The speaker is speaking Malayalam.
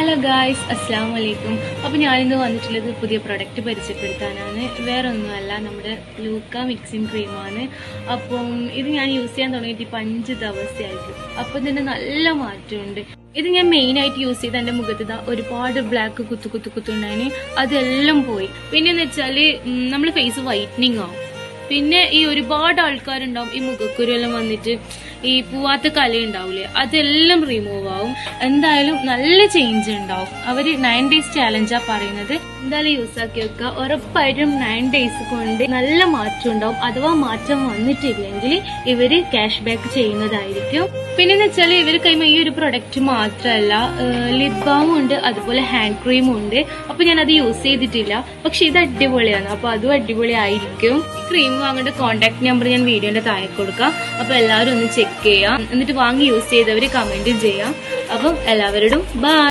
ഹലോ ഗായ്സ് അസ്സാം വലൈക്കും അപ്പോൾ ഞാനിന്ന് വന്നിട്ടുള്ളത് പുതിയ പ്രൊഡക്റ്റ് പരിചയപ്പെടുത്താനാണ്. വേറെ ഒന്നുമല്ല നമ്മുടെ ലൂക്ക മിക്സിംഗ് ക്രീമാണ് അപ്പം ഇത് ഞാൻ യൂസ് ചെയ്യാൻ തുടങ്ങിയിട്ട് ഇപ്പം അഞ്ച് ദിവസമായിട്ട് അപ്പം തന്നെ നല്ല മാറ്റമുണ്ട്. ഇത് ഞാൻ മെയിനായിട്ട് യൂസ് ചെയ്ത് എന്റെ മുഖത്ത് ഇതാ ഒരുപാട് ബ്ലാക്ക് കുത്തു കുത്തു കുത്തുണ്ടായിന്. അതെല്ലാം പോയി. പിന്നെന്ന് വെച്ചാൽ നമ്മൾ ഫേസ് വൈറ്റനിങ് ആവും പിന്നെ ഈ ഒരുപാട് ആൾക്കാരുണ്ടാവും. ഈ മുഖക്കുരു എല്ലാം വന്നിട്ട് ഈ പൂവാത്ത കല ഉണ്ടാവില്ലേ അതെല്ലാം റിമൂവ് ആവും. എന്തായാലും നല്ല ചേഞ്ച് ഉണ്ടാവും. അവർ നയൻ ഡേയ്സ് ചാലഞ്ചാ പറയുന്നത്. എന്തായാലും യൂസ് ആക്കി വെക്കുക. ഉറപ്പായിട്ടും നയൻ ഡേയ്സ് കൊണ്ട് നല്ല മാറ്റം ഉണ്ടാവും. അഥവാ മാറ്റം വന്നിട്ടില്ലെങ്കിൽ ഇവർ ക്യാഷ് ബാക്ക് ചെയ്യുന്നതായിരിക്കും. പിന്നെന്ന് വെച്ചാൽ ഇവർ ഈ ഒരു പ്രൊഡക്റ്റ് മാത്രമല്ല ലിപ് ബാമും ഉണ്ട് അതുപോലെ ഹാൻഡ് ക്രീമും ഉണ്ട്. അപ്പൊ ഞാൻ അത് യൂസ് ചെയ്തിട്ടില്ല. പക്ഷെ ഇത് അടിപൊളിയാണ്. അപ്പൊ അതും അടിപൊളി അടിപൊളിയായിരിക്കും ക്രീം വാങ്ങേണ്ട കോൺടാക്ട് നമ്പർ ഞാൻ വീഡിയോന്റെ താഴെ കൊടുക്കാം. അപ്പോൾ എല്ലാവരും ഒന്ന് ചെക്ക് ചെയ്യാം. എന്നിട്ട് വാങ്ങി യൂസ് ചെയ്തവര് കമന്റ് ചെയ്യാം. അപ്പം എല്ലാവരോടും ബൈ